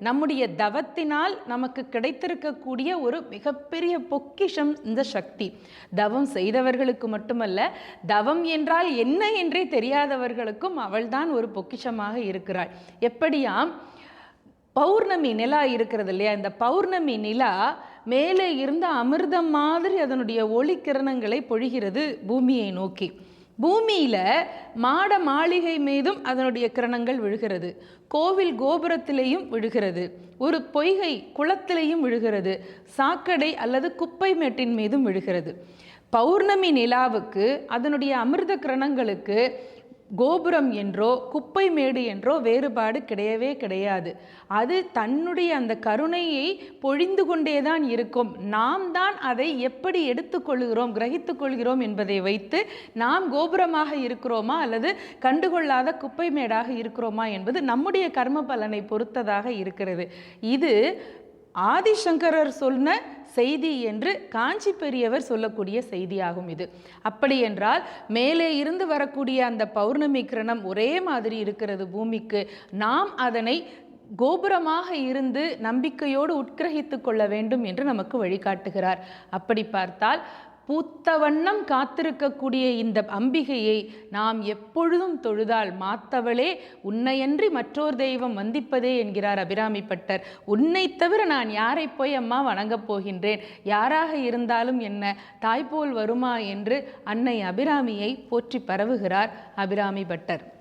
நம்முடைய தவத்தினால் நமக்கு கிடைத்திருக்கக்கூடிய ஒரு மிகப்பெரிய பொக்கிஷம் இந்த சக்தி. தவம் செய்தவர்களுக்கு மட்டுமல்ல தவம் என்றால் என்ன என்றே தெரியாதவர்களுக்கும் அவள்தான் ஒரு பொக்கிஷமாக இருக்கிறாள். எப்படியாம் பௌர்ணமி நிலா இருக்கிறது இல்லையா? இந்த பௌர்ணமி நிலா மேலே இருந்த அமிர்தம் மாதிரி அதனுடைய ஒளி கிரணங்களை பொழிகிறது பூமியை நோக்கி. பூமியில் மாட மாளிகை மீதும் அதனுடைய கிரணங்கள் விழுகிறது. கோவில் கோபுரத்திலேயும் விழுகிறது. ஒரு பொய்கை குளத்திலேயும் விழுகிறது. சாக்கடை அல்லது குப்பை மேட்டின் மீதும் விழுகிறது. பௌர்ணமி நிலாவுக்கு அதனுடைய அமிர்த கிரணங்களுக்கு கோபுரம் என்றோ குப்பை மேடு என்றோ வேறுபாடு கிடையவே கிடையாது. அது தன்னுடைய அந்த கருணையை பொழிந்து கொண்டேதான் இருக்கும். நாம் தான் அதை எப்படி எடுத்துக்கொள்கிறோம் கிரகித்து கொள்கிறோம் என்பதை வைத்து நாம் கோபுரமாக இருக்கிறோமா அல்லது கண்டுகொள்ளாத குப்பை மேடாக இருக்கிறோமா என்பது நம்முடைய கர்ம பலனை பொறுத்ததாக இருக்கிறது. இது ஆதிசங்கரர் சொன்ன செய்தி என்று காஞ்சி பெரியவர் சொல்லக்கூடிய செய்தியாகும் இது. அப்படி என்றால் மேலே இருந்து வரக்கூடிய அந்த பௌர்ணமி கிரணம் ஒரே மாதிரி இருக்கிறது பூமிக்கு. நாம் அதனை கோபுரமாக இருந்து நம்பிக்கையோடு உட்கிரகித்து கொள்ள வேண்டும் என்று நமக்கு வழிகாட்டுகிறார். அப்படி பார்த்தால் பூத்த வண்ணம் காத்திருக்கக்கூடிய இந்த அம்பிகையை நாம் எப்பொழுதும் தொழுதால் மாத்தவளே உன்னையன்றி மற்றோர் தெய்வம் வந்திப்பதே என்கிறார் அபிராமி பட்டர். உன்னை தவிர நான் யாரை போய் அம்மா வணங்கப் போகின்றேன்? யாராக இருந்தாலும் என்ன தாய்போல் வருமா என்று அன்னை அபிராமியை போற்றி பரவுகிறார் அபிராமி பட்டர்.